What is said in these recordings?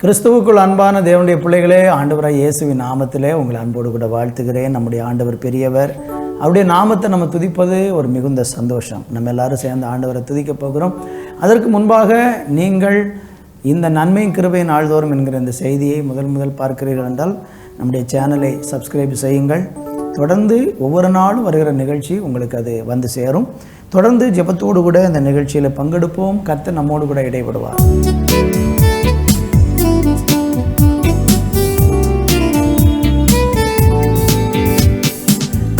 கிறிஸ்துவுக்குள் அன்பான தேவனுடைய பிள்ளைகளே ஆண்டவராக இயேசுவின் நாமத்திலே உங்களை அன்போடு கூட வாழ்த்துகிறேன். நம்முடைய ஆண்டவர் பெரியவர். அவருடைய நாமத்தை நம்ம துதிப்பது ஒரு மிகுந்த சந்தோஷம். நம்ம எல்லாரும் சேர்ந்து ஆண்டவரை துதிக்க போகிறோம். அதற்கு முன்பாக நீங்கள் இந்த நன்மையும் கிருபையின் நாள்தோறும் என்கிற இந்த செய்தியை முதல் முதல் பார்க்கிறீர்கள் என்றால் நம்முடைய சேனலை சப்ஸ்கிரைப் செய்யுங்கள். தொடர்ந்து ஒவ்வொரு நாளும் வருகிற நிகழ்ச்சி உங்களுக்கு அது வந்து சேரும். தொடர்ந்து ஜெபத்தோடு கூட இந்த நிகழ்ச்சியில் பங்கெடுப்போம். கத்து நம்மோடு கூட இடைபடுவார்.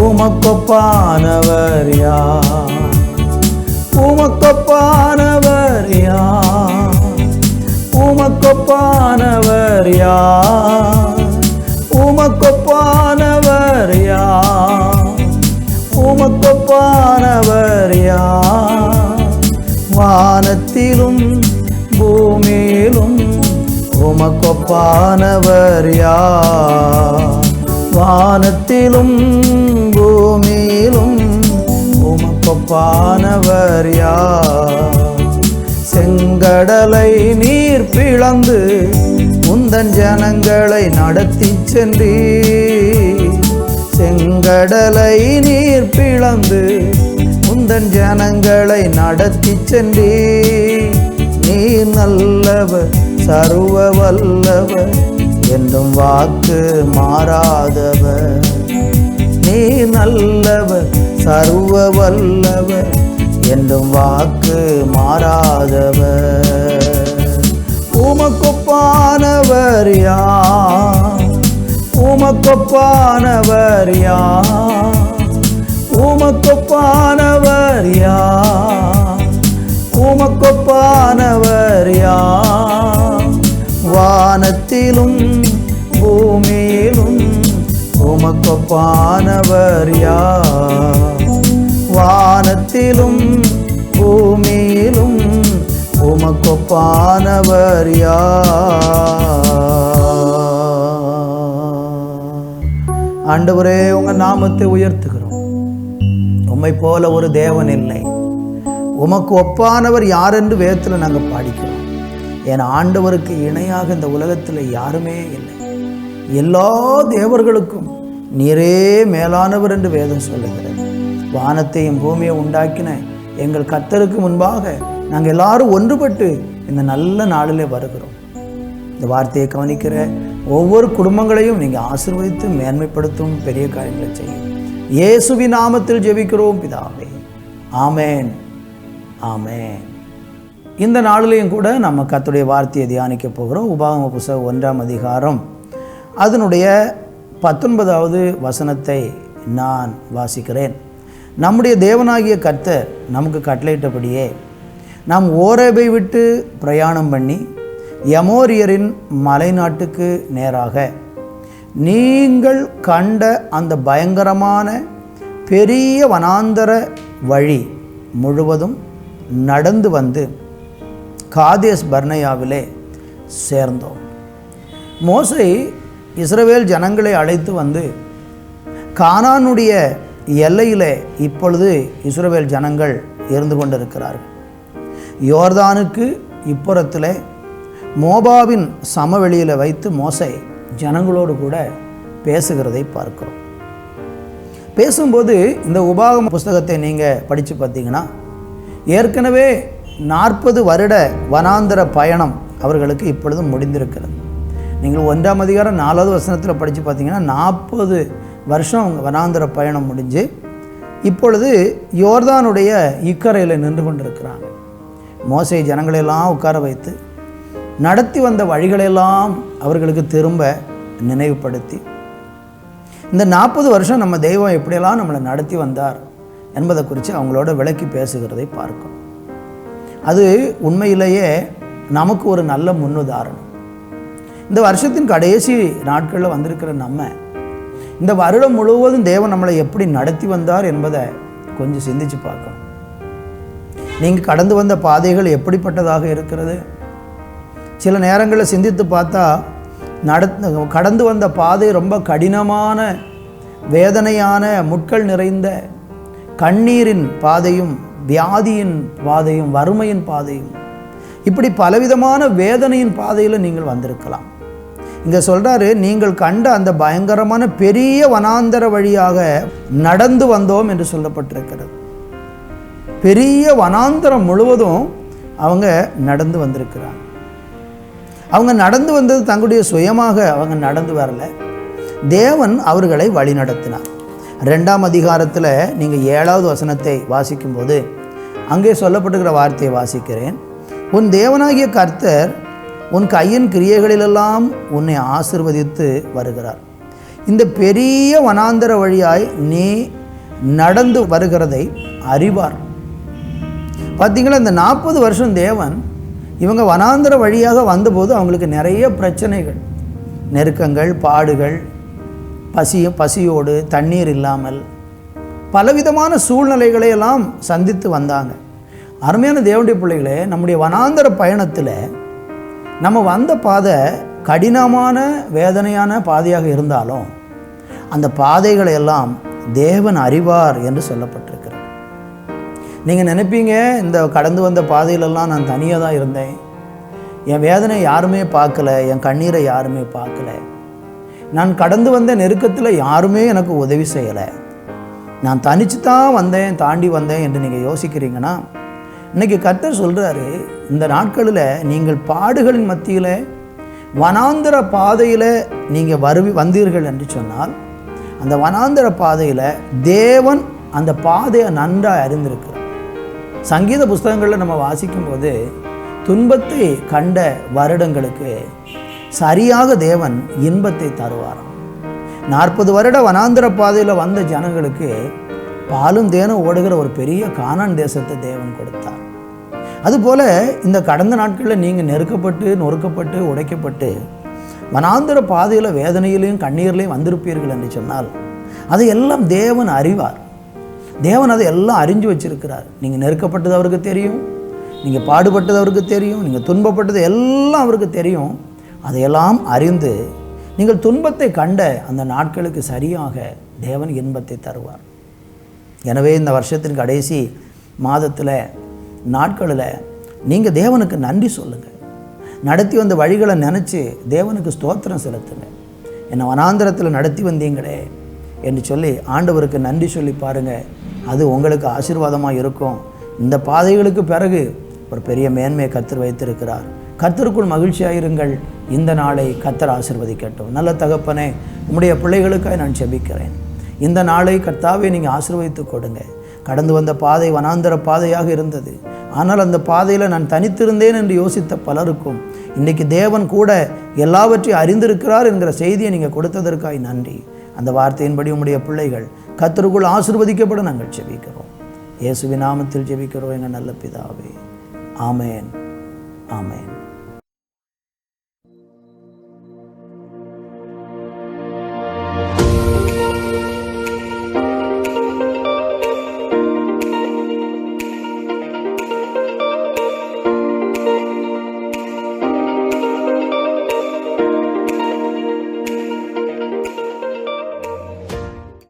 உமக்கொப்பானவர் யார்? உமக்கொப்பானவர் யார்? உமக்கொப்பானவர் யார்? உமக்கொப்பானவர் யார்? உமக்கொப்பானவர் யார்? வானத்திலும் பூமியிலும் உமக்கொப்பானவர் யார்? வானத்திலும் பூமியிலும் உமக்கொப்பானவர் யார்? செங்கடலை நீர் பிளந்து உந்தன் ஜனங்களை நடத்தி சென்றீ செங்கடலை நீர் பிளந்து உந்தன் ஜனங்களை நடத்தி சென்றீ நீர் நல்லவர் சர்வ வல்லவர். என்றும் வாக்கு மாறாதவர். நீ நல்லவர் சர்வ வல்லவர் என்றும் வாக்கு மாறாதவர். உமக்கொப்பானவர் யார்? உமக்கொப்பானவர் யார்? உமக்கொப்பானவர் யார்? உமக்கொப்பான மேலும் உமக்கொப்பானவர் யார்? வானத்திலும் பூமியிலும் உமக்கொப்பானவர் ஆண்டவரே உங்க நாமத்தை உயர்த்துகிறோம். உம்மை போல ஒரு தேவன் இல்லை. உமக்கு ஒப்பானவர் யார் என்று வேதத்தில் நாங்கள் பாடிக்கிறோம். என் ஆண்டவருக்கு இணையாக இந்த உலகத்தில் யாருமே இல்லை. எல்லா தேவர்களுக்கும் நீரே மேலானவர் என்று வேதம் சொல்லுகிறது. வானத்தையும் பூமியை உண்டாக்கின எங்கள் கத்தருக்கு முன்பாக நாங்கள் எல்லாரும் ஒன்றுபட்டு இந்த நல்ல நாளிலே வருகிறோம். இந்த வார்த்தையை கவனிக்கிற ஒவ்வொரு குடும்பங்களையும் நீங்கள் ஆசிர்வதித்து மேன்மைப்படுத்தும் பெரிய காரியங்களை செய்யும் இயேசுவி நாமத்தில் ஜெபிக்கிறோம் பிதாவே. ஆமேன். ஆமேன். இந்த நாளிலையும் கூட நம்ம கத்துடைய வார்த்தையை தியானிக்க போகிறோம். உபாகம புஸ்தகம் ஒன்றாம் அதிகாரம் அதனுடைய பத்தொன்பதாவது வசனத்தை நான் வாசிக்கிறேன். நம்முடைய தேவனாகிய கர்த்தர் நமக்கு கட்டளையிட்டபடியே நாம் ஓரேபை விட்டு பிரயாணம் பண்ணி யமோரியரின் மலைநாட்டுக்கு நேராக. நீங்கள் கண்ட அந்த பயங்கரமான பெரிய வனாந்தர வழி முழுவதும் நடந்து வந்து காதேஸ் பர்னையாவிலே சேர்ந்தோம். மோசை இஸ்ரவேல் ஜனங்களை அழைத்து வந்து கானானுடைய எல்லையில் இப்பொழுது இஸ்ரவேல் ஜனங்கள் இருந்து கொண்டிருக்கிறார்கள். யோர்தானுக்கு இப்புறத்தில் மோபாவின் சமவெளியில் வைத்து மோசை ஜனங்களோடு கூட பேசுகிறதை பார்க்கிறோம். பேசும்போது இந்த உபாகம புஸ்தகத்தை நீங்கள் படித்து பார்த்தீங்கன்னா ஏற்கனவே நாற்பது வருட வனாந்தர பயணம் அவர்களுக்கு இப்பொழுது முடிந்திருக்கிறது. நீங்கள் ஒன்றாம் அதிகாரம் நாலாவது வசனத்தில் படித்து பார்த்தீங்கன்னா நாற்பது வருஷம் அவங்க வனாந்தர பயணம் முடிஞ்சு இப்பொழுது யோர்தானுடைய இக்கரையில் நின்று கொண்டிருக்கிறாங்க. மோசை ஜனங்களெல்லாம் உட்கார வைத்து நடத்தி வந்த வழிகளெல்லாம் அவர்களுக்கு திரும்ப நினைவுபடுத்தி இந்த நாற்பது வருஷம் நம்ம தெய்வம் எப்படியெல்லாம் நம்மளை நடத்தி வந்தார் என்பதை குறித்து அவங்களோட விளக்கி பேசுகிறதை பார்க்கும் அது உண்மையிலேயே நமக்கு ஒரு நல்ல முன்னுதாரணம். இந்த வருஷத்தின் கடைசி நாட்களில் வந்திருக்கிற நம்ம இந்த வருடம் முழுவதும் தேவன் நம்மளை எப்படி நடத்தி வந்தார் என்பதை கொஞ்சம் சிந்திச்சு பார்க்கணும். நீங்கள் கடந்து வந்த பாதைகள் எப்படிப்பட்டதாக இருக்கிறது? சில நேரங்களில் சிந்தித்து பார்த்தா நட கடந்து வந்த பாதை ரொம்ப கடினமான வேதனையான முட்கள் நிறைந்த கண்ணீரின் பாதையும் வியாதியின் பாதையும் வறுமையின் பாதையும் இப்படி பலவிதமான வேதனையின் பாதையில் நீங்கள் வந்திருக்கலாம். இங்கே சொல்கிறாரு நீங்கள் கண்ட அந்த பயங்கரமான பெரிய வனாந்தர வழியாக நடந்து வந்தோம் என்று சொல்லப்பட்டிருக்கிறது. பெரிய வனாந்தரம் முழுவதும் அவங்க நடந்து வந்திருக்கிறாங்க. அவங்க நடந்து வந்தது தங்களுடைய சுயமாக அவங்க நடந்து வரல. தேவன் அவர்களை வழி நடத்தினார். ரெண்டாம் அதிகாரத்தில் நீங்கள் ஏழாவது வசனத்தை வாசிக்கும்போது அங்கே சொல்லப்பட்டுகிற வார்த்தையை வாசிக்கிறேன். உன் தேவனாகிய கர்த்தர் உன் கையின் கிரியைகளிலெல்லாம் உன்னை ஆசிர்வதித்து வருகிறார். இந்த பெரிய வனாந்தர வழியாய் நீ நடந்து வருகிறதை அறிவார். பார்த்தீங்களா இந்த நாற்பது வருஷம் தேவன் இவங்க வனாந்தர வழியாக வந்தபோது அவங்களுக்கு நிறைய பிரச்சனைகள். நெருக்கங்கள் பாடுகள் பசி பசியோடு தண்ணீர் இல்லாமல் பலவிதமான சூழ்நிலைகளை எல்லாம் சந்தித்து வந்தாங்க. அருமையான தேவனுடைய பிள்ளைகளே நம்முடைய வனாந்தர பயணத்தில் நம்ம வந்த பாதை கடினமான வேதனையான பாதையாக இருந்தாலும் அந்த பாதைகளை எல்லாம் தேவன் அறிவார் என்று சொல்லப்பட்டிருக்கிறது. நீங்கள் நினைப்பீங்க இந்த கடந்து வந்த பாதையிலெல்லாம் நான் தனியாக தான் இருந்தேன். என் வேதனை யாருமே பார்க்கல என் கண்ணீரை யாருமே பார்க்கல. நான் கடந்து வந்த நெருக்கத்தில் யாருமே எனக்கு உதவி செய்யலை. நான் தனிச்சு தான் வந்தேன் தாண்டி வந்தேன் என்று நீங்கள் யோசிக்கிறீங்கன்னா இன்றைக்கி கர்த்தர் சொல்கிறாரு இந்த நாட்களில் நீங்கள் பாடுகளின் மத்தியில் வனாந்திர பாதையில் நீங்கள் வருவி வந்தீர்கள் என்று சொன்னால் அந்த வனாந்திர பாதையில் தேவன் அந்த பாதையை நன்றாக அறிந்திருக்கிறார். சங்கீத புஸ்தகங்களில் நம்ம வாசிக்கும்போது துன்பத்தை கண்ட வருடங்களுக்கு சரியாக தேவன் இன்பத்தை தருவாராம். நாற்பது வருட வனாந்திர பாதையில் வந்த ஜனங்களுக்கு பாலும் தேனும் ஓடுகிற ஒரு பெரிய கானான் தேசத்தை தேவன் கொடுத்தார். அதுபோல் இந்த கடந்த நாட்களில் நீங்கள் நெருக்கப்பட்டு நொறுக்கப்பட்டு உடைக்கப்பட்டு வனாந்திர பாதையில் வேதனையிலையும் கண்ணீர்லையும் வந்திருப்பீர்கள் என்று சொன்னால் அதையெல்லாம் தேவன் அறிவார். தேவன் அதை எல்லாம் அறிஞ்சு வச்சிருக்கிறார். நீங்கள் நெருக்கப்பட்டது அவருக்கு தெரியும் நீங்கள் பாடுபட்டது அவருக்கு தெரியும் நீங்கள் துன்பப்பட்டது எல்லாம் அவருக்கு தெரியும். அதையெல்லாம் அறிந்து நீங்கள் துன்பத்தை கண்ட அந்த நாட்களுக்கு சரியாக தேவன் இன்பத்தை தருவார். எனவே இந்த வருஷத்தின் கடைசி மாதத்தில் நாட்களில் நீங்கள் தேவனுக்கு நன்றி சொல்லுங்கள் நடத்தி வந்த வழிகளை நினச்சி தேவனுக்கு ஸ்தோத்திரம் செலுத்துங்க. என்னை வனாந்திரத்தில் நடத்தி வந்தீங்களே என்று சொல்லி ஆண்டவருக்கு நன்றி சொல்லி பாருங்கள் அது உங்களுக்கு ஆசீர்வாதமாக இருக்கும். இந்த பாதைகளுக்கு பிறகு ஒரு பெரிய மேன்மையை கத்தர் வைத்திருக்கிறார். கத்தருக்குள் மகிழ்ச்சியாக இருங்கள் இந்த நாளை கத்தர் ஆசிர்வதிக்கட்டும். நல்ல தகப்பனே உம்முடைய பிள்ளைகளுக்காக நான் செபிக்கிறேன் இந்த நாளை கர்த்தாவே நீங்கள் ஆசிர்வதித்து கொடுங்க. கடந்து வந்த பாதை வனாந்தர பாதையாக இருந்தது. ஆனால் அந்த பாதையில் நான் தனித்திருந்தேன் என்று யோசித்த பலருக்கும் இன்றைக்கு தேவன் கூட எல்லாவற்றையும் அறிந்திருக்கிறார் என்கிற செய்தியை நீங்கள் கொடுத்ததற்காய் நன்றி. அந்த வார்த்தையின்படி உம்முடைய பிள்ளைகள் கத்தருக்குள் ஆசிர்வதிக்கப்பட நாங்கள் ஜெபிக்கிறோம். இயேசுவின் நாமத்தில் ஜெபிக்கிறோம் எங்கள் நல்ல பிதாவே. ஆமேன். ஆமேன்.